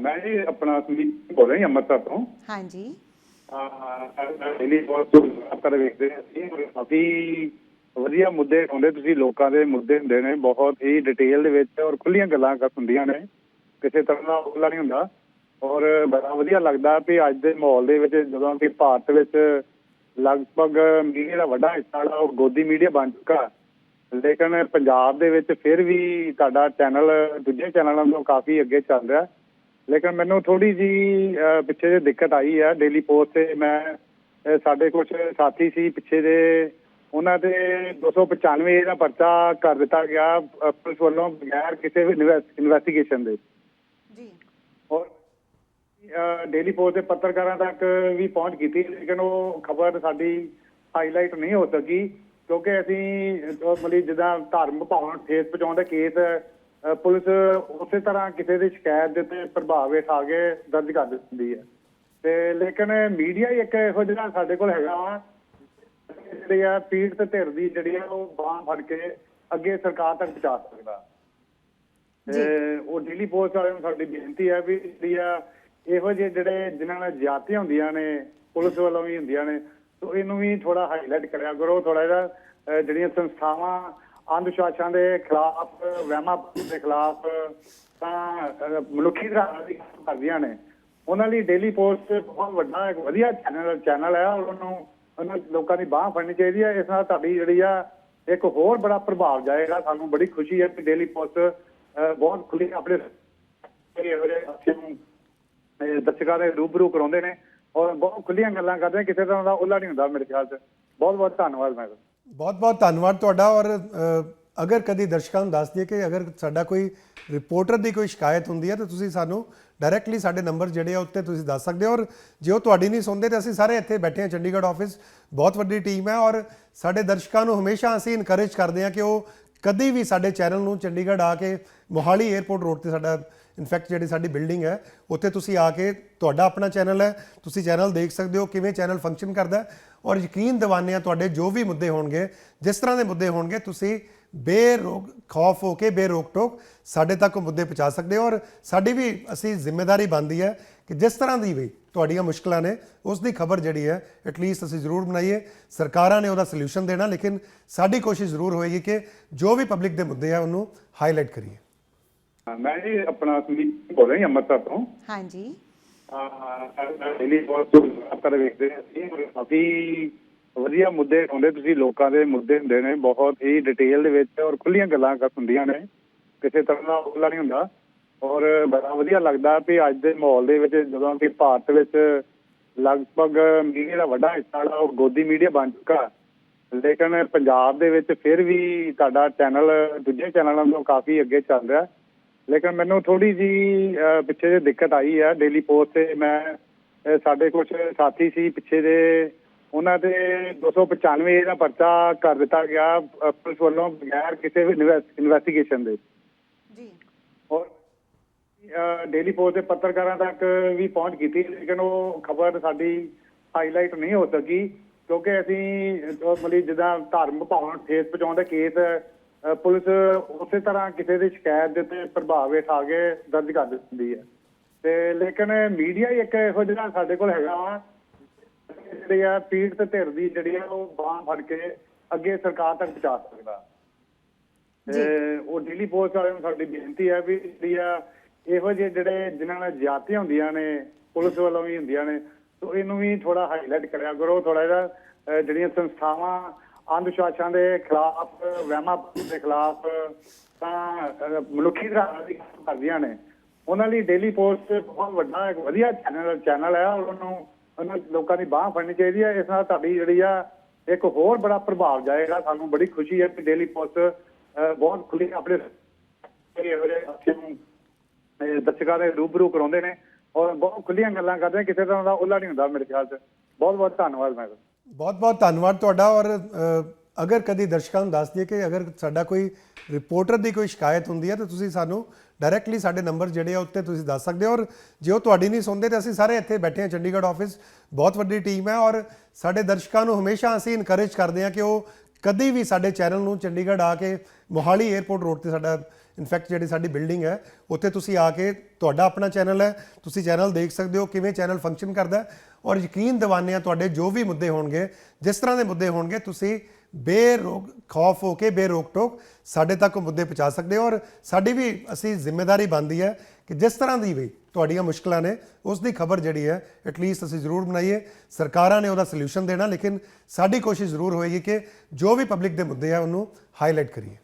ਮੈਂ ਜੀ ਆਪਣਾ ਸੁਮੀਤ ਬੋਲ ਰਿਹਾ ਅੰਮ੍ਰਿਤਸਰ ਤੋਂ। ਹਾਂਜੀ। ਡੇਲੀ ਬਹੁਤ ਕਰ ਵੇਖਦੇ ਹਾਂ ਅਸੀਂ ਔਰ ਕਾਫੀ ਵਧੀਆ ਮੁੱਦੇ ਹੁੰਦੇ ਤੁਸੀਂ ਲੋਕਾਂ ਦੇ ਮੁੱਦੇ ਹੁੰਦੇ ਨੇ ਬਹੁਤ ਹੀ ਡਿਟੇਲ ਦੇ ਵਿੱਚ ਔਰ ਖੁੱਲੀਆਂ ਗੱਲਾਂ ਕਰ ਹੁੰਦੀਆਂ ਨੇ ਕਿਸੇ ਤਰ੍ਹਾਂ ਦਾ ਉਹਲਾ ਨਹੀਂ ਹੁੰਦਾ ਔਰ ਬੜਾ ਵਧੀਆ ਲੱਗਦਾ ਵੀ ਅੱਜ ਦੇ ਮਾਹੌਲ ਦੇ ਵਿੱਚ ਜਦੋਂ ਕਿ ਭਾਰਤ ਵਿੱਚ ਲਗਭਗ ਮੀਡੀਆ ਦਾ ਵੱਡਾ ਹਿੱਸਾ ਜਿਹੜਾ ਉਹ ਗੋਦੀ ਮੀਡੀਆ ਬਣ ਚੁੱਕਾ। ਲੇਕਿਨ ਪੰਜਾਬ ਦੇ ਵਿੱਚ ਫਿਰ ਵੀ ਤੁਹਾਡਾ ਚੈਨਲ ਦੂਜੇ ਚੈਨਲਾਂ ਤੋਂ ਕਾਫੀ ਅੱਗੇ ਚੱਲ ਰਿਹਾ। ਲੇਕਿਨ ਮੈਨੂੰ ਥੋੜੀ ਜੀ ਪਿੱਛੇ ਜੇ ਦਿੱਕਤ ਆਈ ਹੈ ਡੇਲੀ ਪੋਸਟ ਤੇ ਮੈਂ ਸਾਡੇ ਕੁਝ ਸਾਥੀ ਸੀ ਪਿੱਛੇ ਦੇ ਉਹਨਾਂ ਦੇ 295 ਦਾ ਪਰਚਾ ਕਰ ਦਿੱਤਾ ਗਿਆ ਪੁਲਿਸ ਵੱਲੋਂ ਬਗੈਰ ਕਿਸੇ ਵੀ ਇਨਵੈਸਟੀਗੇਸ਼ਨ ਦੇ। ਜੀ। ਔਰ ਡੇਲੀ ਪੋਸਟ ਦੇ ਪੱਤਰਕਾਰਾਂ ਤੱਕ ਵੀ ਪਹੁੰਚ ਕੀਤੀ ਲੇਕਿਨ ਉਹ ਖਬਰ ਸਾਡੀ ਹਾਈਲਾਈਟ ਨਹੀਂ ਹੋ ਸਕੀ ਕਿਉਂਕਿ ਅਸੀਂ ਮਤਲਬ ਜਿੱਦਾਂ ਧਰਮ ਭਾਵਨਾ ਠੇਸ ਪਹੁੰਚਾਉਣ ਦਾ ਕੇਸ ਪੁਲਿਸ ਉਸੇ ਤਰ੍ਹਾਂ ਕਿਸੇ ਦੀ ਸ਼ਿਕਾਇਤ ਦੇ ਤੇ ਪ੍ਰਭਾਵ ਹੇਠ ਕੇ ਦਰਜ ਕਰ ਦਿੰਦੀ ਹੈ। ਤੇ ਲੇਕਿਨ ਮੀਡੀਆ ਹੀ ਇੱਕ ਇਹੋ ਜਿਹਾ ਸਾਡੇ ਕੋਲ ਹੈਗਾ ਵਾ ਜਿਹੜੀ ਆ ਪੀੜ ਤੇ ਧਿਰ ਦੀ ਜਿਹੜੀ ਆ ਉਹ ਬਾਂਹ ਫੜ ਕੇ ਅੱਗੇ ਸਰਕਾਰ ਤੱਕ ਪਹੁੰਚਾ ਸਕਦਾ। ਤੇ ਉਹ ਡੇਲੀ ਪੋਸਟ ਵਾਲਿਆਂ ਨੂੰ ਸਾਡੀ ਬੇਨਤੀ ਹੈ ਵੀ ਜਿਹੜੀ ਆ ਇਹੋ ਜਿਹੇ ਜਿਹੜੇ ਜਿਨ੍ਹਾਂ ਨਾਲ ਜ਼ਿਆਦਤੀਆਂ ਹੁੰਦੀਆਂ ਨੇ ਪੁਲਿਸ ਵੱਲੋਂ ਵੀ ਹੁੰਦੀਆਂ ਨੇ ਸੋ ਇਹਨੂੰ ਵੀ ਥੋੜਾ ਹਾਈਲਾਈਟ ਕਰਿਆ ਕਰੋ ਥੋੜਾ ਜਿਹਾ ਜਿਹੜੀਆਂ ਸੰਸਥਾਵਾਂ ਅੰਧ ਵਿਸ਼ਵਾਸਾਂ ਦੇ ਖਿਲਾਫ ਵਹਿਮਾਂ ਦੇ ਖਿਲਾਫ ਤਾਂ ਮਨੁੱਖੀ ਤਰ੍ਹਾਂ ਦੀ ਕੰਮ ਕਰਦੀਆਂ ਨੇ। ਉਹਨਾਂ ਲਈ ਡੇਲੀ ਪੋਸਟ ਬਹੁਤ ਵੱਡਾ ਇੱਕ ਵਧੀਆ ਚੈਨਲ ਚੈਨਲ ਹੈ ਔਰ ਉਹਨੂੰ ਉਹਨਾਂ ਲੋਕਾਂ ਦੀ ਬਾਹ ਫੜਨੀ ਚਾਹੀਦੀ ਹੈ। ਇਸ ਨਾਲ ਤੁਹਾਡੀ ਜਿਹੜੀ ਆ ਇੱਕ ਹੋਰ ਬੜਾ ਪ੍ਰਭਾਵ ਜਾਏਗਾ। ਸਾਨੂੰ ਬੜੀ ਖੁਸ਼ੀ ਹੈ ਕਿ ਡੇਲੀ ਪੋਸਟ ਅਹ, ਬਹੁਤ ਖੁੱਲੀ ਆਪਣੇ ਦਰਸ਼ਕਾਂ ਦੇ ਰੂਬਰੂ ਕਰਾਉਂਦੇ ਨੇ ਔਰ ਬਹੁਤ ਖੁੱਲੀਆਂ ਗੱਲਾਂ ਕਰਦੇ ਕਿਸੇ ਤਰ੍ਹਾਂ ਦਾ ਉੱਲਾ ਨਹੀਂ ਹੁੰਦਾ ਮੇਰੇ ਖਿਆਲ 'ਚ। ਬਹੁਤ ਬਹੁਤ ਧੰਨਵਾਦ ਮੈਡਮ। ਬਹੁਤ ਬਹੁਤ ਧੰਨਵਾਦ ਤੁਹਾਡਾ ਔਰ ਅਗਰ ਕਦੀ ਦਰਸ਼ਕਾਂ ਨੂੰ ਦੱਸ ਦਈਏ ਕਿ ਅਗਰ ਸਾਡਾ ਕੋਈ ਰਿਪੋਰਟਰ ਦੀ ਕੋਈ ਸ਼ਿਕਾਇਤ ਹੁੰਦੀ ਹੈ ਤਾਂ ਤੁਸੀਂ ਸਾਨੂੰ ਡਾਇਰੈਕਟਲੀ ਸਾਡੇ ਨੰਬਰ ਜਿਹੜੇ ਆ ਉੱਤੇ ਤੁਸੀਂ ਦੱਸ ਸਕਦੇ ਹੋ ਔਰ ਜੇ ਉਹ ਤੁਹਾਡੀ ਨਹੀਂ ਸੁਣਦੇ ਤਾਂ ਅਸੀਂ ਸਾਰੇ ਇੱਥੇ ਬੈਠੇ ਹਾਂ ਚੰਡੀਗੜ੍ਹ ਆਫਿਸ ਬਹੁਤ ਵੱਡੀ ਟੀਮ ਹੈ ਔਰ ਸਾਡੇ ਦਰਸ਼ਕਾਂ ਨੂੰ ਹਮੇਸ਼ਾ ਅਸੀਂ ਇਨਕਰੇਜ ਕਰਦੇ ਹਾਂ ਕਿ ਉਹ ਕਦੀ ਵੀ ਸਾਡੇ ਚੈਨਲ ਨੂੰ ਚੰਡੀਗੜ੍ਹ ਆ ਕੇ ਮੋਹਾਲੀ 에ਅਰਪੋਰਟ ਰੋਡ ਤੇ ਸਾਡਾ ਇਨਫੈਕਟ ਜਿਹੜੀ ਸਾਡੀ ਬਿਲਡਿੰਗ ਹੈ, ਉੱਥੇ ਤੁਸੀਂ ਆ ਕੇ ਤੁਹਾਡਾ ਆਪਣਾ ਚੈਨਲ ਹੈ, ਤੁਸੀਂ ਚੈਨਲ ਦੇਖ ਸਕਦੇ ਹੋ ਕਿਵੇਂ ਚੈਨਲ ਫੰਕਸ਼ਨ ਕਰਦਾ ਔਰ ਯਕੀਨ ਦਿਵਾਉਂਦੇ ਹਾਂ ਤੁਹਾਡੇ ਜੋ ਵੀ ਮੁੱਦੇ ਹੋਣਗੇ, ਜਿਸ ਤਰ੍ਹਾਂ ਦੇ ਮੁੱਦੇ ਹੋਣਗੇ, ਤੁਸੀਂ ਬੇਰੋਕ, ਖੌਫ ਹੋ ਕੇ ਬੇਰੋਕ ਟੋਕ ਸਾਡੇ ਤੱਕ ਉਹ ਮੁੱਦੇ ਪਹੁੰਚਾ ਸਕਦੇ ਹੋ ਔਰ ਸਾਡੀ ਵੀ ਅਸੀਂ ਜ਼ਿੰਮੇਵਾਰੀ ਬਣਦੀ ਹੈ ਕਿ ਜਿਸ ਤਰ੍ਹਾਂ ਦੀ ਵੀ ਤੁਹਾਡੀਆਂ ਮੁਸ਼ਕਲਾਂ ਨੇ ਉਸ ਦੀ ਖਬਰ ਜਿਹੜੀ ਹੈ ਐਟਲੀਸਟ ਅਸੀਂ ਜ਼ਰੂਰ ਬਣਾਈਏ। ਸਰਕਾਰਾਂ ਨੇ ਉਹਦਾ ਸੋਲੂਸ਼ਨ ਦੇਣਾ ਲੇਕਿਨ ਸਾਡੀ ਕੋਸ਼ਿਸ਼ ਜ਼ਰੂਰ ਹੋਏਗੀ ਕਿ ਜੋ ਵੀ ਪਬਲਿਕ ਦੇ ਮੁੱਦੇ ਆ ਉਹਨੂੰ ਹਾਈਲਾਈਟ ਕਰੀਏ। ਮੈਂ ਜੀ ਆਪਣਾ ਸੁਮੀਤ ਬੋਲ ਰਿਹਾ ਅੰਮ੍ਰਿਤਸਰ ਤੋਂ। ਹਾਂਜੀ। ਡੇਲੀ ਪੋਸਟ ਕਰ ਵੇਖਦੇ ਹਾਂ ਅਸੀਂ ਕਾਫੀ ਵਧੀਆ ਮੁੱਦੇ ਹੁੰਦੇ ਤੁਸੀਂ ਲੋਕਾਂ ਦੇ ਮੁੱਦੇ ਹੁੰਦੇ ਨੇ ਬਹੁਤ ਹੀ ਡਿਟੇਲ ਦੇ ਵਿੱਚ ਔਰ ਖੁੱਲੀਆਂ ਗੱਲਾਂ ਕਰ ਹੁੰਦੀਆਂ ਨੇ ਕਿਸੇ ਤਰ੍ਹਾਂ ਦਾ ਉਹਲਾ ਨਹੀਂ ਹੁੰਦਾ। ਔਰ ਬੜਾ ਵਧੀਆ ਲੱਗਦਾ ਵੀ ਅੱਜ ਦੇ ਮਾਹੌਲ ਦੇ ਵਿੱਚ ਜਦੋਂ ਕਿ ਭਾਰਤ ਵਿੱਚ ਲਗਭਗ ਮੀਡੀਆ ਦਾ ਵੱਡਾ ਹਿੱਸਾ ਜਿਹੜਾ ਉਹ ਗੋਦੀ ਮੀਡੀਆ ਬਣ ਚੁੱਕਾ। ਲੇਕਿਨ ਪੰਜਾਬ ਦੇ ਵਿੱਚ ਫਿਰ ਵੀ ਤੁਹਾਡਾ ਚੈਨਲ, ਦੂਜੇ ਚੈਨਲਾਂ ਤੋਂ ਕਾਫੀ ਅੱਗੇ ਚੱਲ ਰਿਹਾ। ਲੇਕਿਨ ਮੈਨੂੰ ਥੋੜੀ ਜੀ ਪਿੱਛੇ ਜੇ ਦਿੱਕਤ ਆਈ ਹੈ ਡੇਲੀ ਪੋਸਟ ਤੇ। ਮੈਂ ਸਾਡੇ ਕੁਝ ਸਾਥੀ ਸੀ ਪਿੱਛੇ ਦੇ ਉਹਨਾਂ ਦੇ 295 ਦਾ ਪਰਚਾ ਕਰ ਦਿੱਤਾ ਗਿਆ ਪੁਲਿਸ ਵੱਲੋਂ ਬਗੈਰ ਕਿਸੇ ਵੀ ਇਨਵੈਸਟੀਗੇਸ਼ਨ ਦੇ। ਜੀ। ਡੇਲੀ ਪੋਸਟ ਦੇ ਪੱਤਰਕਾਰਾਂ ਤੱਕ ਵੀ ਪਹੁੰਚ ਕੀਤੀ ਲੇਕਿਨ ਉਹ ਖਬਰ ਸਾਡੀ ਹਾਈਲਾਈਟ ਨਹੀਂ ਹੋ ਸਕੀ ਕਿਉਂਕਿ ਅਸੀਂ ਮਤਲਬ ਜਿੱਦਾਂ ਧਰਮ ਭਾਵਨਾ ਠੇਸ ਪਹੁੰਚਾਉਣ ਦਾ ਕੇਸ ਪੁਲਿਸ ਉਸੇ ਤਰ੍ਹਾਂ ਕਿਸੇ ਦੀ ਸ਼ਿਕਾਇਤ ਦੇ ਤੇ ਪ੍ਰਭਾਵ ਹੇਠ ਕੇ ਦਰਜ ਕਰ ਦਿੰਦੀ ਹੈ। ਤੇ ਲੇਕਿਨ ਮੀਡੀਆ ਇੱਕ ਇਹੋ ਜਿਹਾ ਸਾਡੇ ਕੋਲ ਹੈਗਾ ਵਾ ਜਿਹੜੀ ਆ ਪੀੜ ਤੇ ਧਿਰ ਦੀ ਜਿਹੜੀ ਆ ਉਹ ਬਾਂਹ ਫੜ ਕੇ ਅੱਗੇ ਸਰਕਾਰ ਤੱਕ ਪਹੁੰਚਾ ਸਕਦਾ। ਤੇ ਉਹ ਡੇਲੀ ਪੋਸਟ ਵਾਲਿਆਂ ਨੂੰ ਸਾਡੀ ਬੇਨਤੀ ਹੈ ਵੀ ਜਿਹੜੀ ਆ ਇਹੋ ਜਿਹੇ ਜਿਹੜੇ ਜਿਨ੍ਹਾਂ ਨਾਲ ਜ਼ਿਆਦਤੀਆਂ ਹੁੰਦੀਆਂ ਨੇ ਪੁਲਿਸ ਵੱਲੋਂ ਵੀ ਹੁੰਦੀਆਂ ਨੇ ਸੋ ਇਹਨੂੰ ਵੀ ਥੋੜਾ ਹਾਈਲਾਈਟ ਕਰਿਆ ਕਰੋ ਥੋੜਾ ਜਿਹਾ ਜਿਹੜੀਆਂ ਸੰਸਥਾਵਾਂ ਅੰਧ ਵਿਸ਼ਵਾਸਾਂ ਦੇ ਖਿਲਾਫ ਵਹਿਮਾਂ ਦੇ ਖਿਲਾਫ ਤਾਂ ਮਨੁੱਖੀ ਤਰ੍ਹਾਂ ਦੀ ਕੰਮ ਕਰਦੀਆਂ ਨੇ। ਉਹਨਾਂ ਲਈ ਡੇਲੀ ਪੋਸਟ ਬਹੁਤ ਵੱਡਾ ਇੱਕ ਵਧੀਆ ਚੈਨਲ ਚੈਨਲ ਹੈ ਔਰ ਉਹਨੂੰ ਉਹਨਾਂ ਲੋਕਾਂ ਦੀ ਬਾਹ ਫੜਨੀ ਚਾਹੀਦੀ ਹੈ ਇਸ ਨਾਲ ਤੁਹਾਡੀ ਜਿਹੜੀ ਆ ਇੱਕ ਹੋਰ ਬੜਾ ਪ੍ਰਭਾਵ ਜਾਏਗਾ। ਸਾਨੂੰ ਬੜੀ ਖੁਸ਼ੀ ਹੈ ਕਿ ਡੇਲੀ ਪੋਸਟ ਅਹ, ਬਹੁਤ ਖੁੱਲੀ ਆਪਣੇ ਇਹੋ ਜਿਹੇ ਅੱਛੇ ਨੂੰ ਦਰਸ਼ਕਾਂ ਦੇ ਰੂਬਰੂ ਕਰਾਉਂਦੇ ਨੇ ਔਰ ਬਹੁਤ ਖੁੱਲੀਆਂ ਗੱਲਾਂ ਕਰਦੇ ਨੇ, ਕਿਸੇ ਤਰ੍ਹਾਂ ਦਾ ਉੱਲਾ ਨਹੀਂ ਹੁੰਦਾ ਮੇਰੇ ਖਿਆਲ 'ਚ। ਬਹੁਤ ਬਹੁਤ ਧੰਨਵਾਦ ਮੈਂ ਬਹੁਤ ਬਹੁਤ ਧੰਨਵਾਦ ਤੁਹਾਡਾ ਔਰ ਅਗਰ ਕਦੀ ਦਰਸ਼ਕਾਂ ਨੂੰ ਦੱਸ ਦਈਏ ਕਿ ਅਗਰ ਸਾਡਾ ਕੋਈ ਰਿਪੋਰਟਰ ਦੀ ਕੋਈ ਸ਼ਿਕਾਇਤ ਹੁੰਦੀ ਹੈ, ਤਾਂ ਤੁਸੀਂ ਸਾਨੂੰ ਡਾਇਰੈਕਟਲੀ ਸਾਡੇ ਨੰਬਰ ਜਿਹੜੇ ਆ ਉੱਤੇ ਤੁਸੀਂ ਦੱਸ ਸਕਦੇ ਹੋ ਔਰ ਜੇ ਉਹ ਤੁਹਾਡੀ ਨਹੀਂ ਸੁਣਦੇ, ਤਾਂ ਅਸੀਂ ਸਾਰੇ ਇੱਥੇ ਬੈਠੇ ਹਾਂ, ਚੰਡੀਗੜ੍ਹ ਆਫਿਸ ਬਹੁਤ ਵੱਡੀ ਟੀਮ ਹੈ ਔਰ ਸਾਡੇ ਦਰਸ਼ਕਾਂ ਨੂੰ ਹਮੇਸ਼ਾ ਅਸੀਂ ਇਨਕਰੇਜ ਕਰਦੇ ਹਾਂ ਕਿ ਉਹ ਕਦੀ ਵੀ ਸਾਡੇ ਚੈਨਲ ਨੂੰ ਚੰਡੀਗੜ੍ਹ ਆ ਕੇ ਮੋਹਾਲੀ 에ਅਰਪੋਰਟ ਰੋਡ ਤੇ ਸਾਡਾ ਇਨਫੈਕਟ ਜਿਹੜੀ ਸਾਡੀ ਬਿਲਡਿੰਗ ਹੈ, ਉੱਥੇ ਤੁਸੀਂ ਆ ਕੇ ਤੁਹਾਡਾ ਆਪਣਾ ਚੈਨਲ ਹੈ, ਤੁਸੀਂ ਚੈਨਲ ਦੇਖ ਸਕਦੇ ਹੋ ਕਿਵੇਂ ਚੈਨਲ ਫੰਕਸ਼ਨ ਕਰਦਾ ਔਰ ਯਕੀਨ ਦਿਵਾਉਂਦੇ ਹਾਂ ਤੁਹਾਡੇ ਜੋ ਵੀ ਮੁੱਦੇ ਹੋਣਗੇ, ਜਿਸ ਤਰ੍ਹਾਂ ਦੇ ਮੁੱਦੇ ਹੋਣਗੇ, ਤੁਸੀਂ ਬੇਰੋਕ, ਖੌਫ ਹੋ ਕੇ ਬੇਰੋਕ ਟੋਕ ਸਾਡੇ ਤੱਕ ਉਹ ਮੁੱਦੇ ਪਹੁੰਚਾ ਸਕਦੇ ਹੋ ਔਰ ਸਾਡੀ ਵੀ ਅਸੀਂ ਜ਼ਿੰਮੇਵਾਰੀ ਬਣਦੀ ਹੈ ਕਿ ਜਿਸ ਤਰ੍ਹਾਂ ਦੀ ਵੀ ਤੁਹਾਡੀਆਂ ਮੁਸ਼ਕਲਾਂ ਨੇ, ਉਸ ਦੀ ਖਬਰ ਜਿਹੜੀ ਹੈ ਐਟਲੀਸਟ ਅਸੀਂ ਜ਼ਰੂਰ ਬਣਾਈਏ। ਸਰਕਾਰਾਂ ਨੇ ਉਹਦਾ ਸੋਲੂਸ਼ਨ ਦੇਣਾ, ਲੇਕਿਨ ਸਾਡੀ ਕੋਸ਼ਿਸ਼ ਜ਼ਰੂਰ ਹੋਏਗੀ ਕਿ ਜੋ ਵੀ ਪਬਲਿਕ ਦੇ ਮੁੱਦੇ ਆ, ਉਹਨੂੰ ਹਾਈਲਾਈਟ ਕਰੀਏ।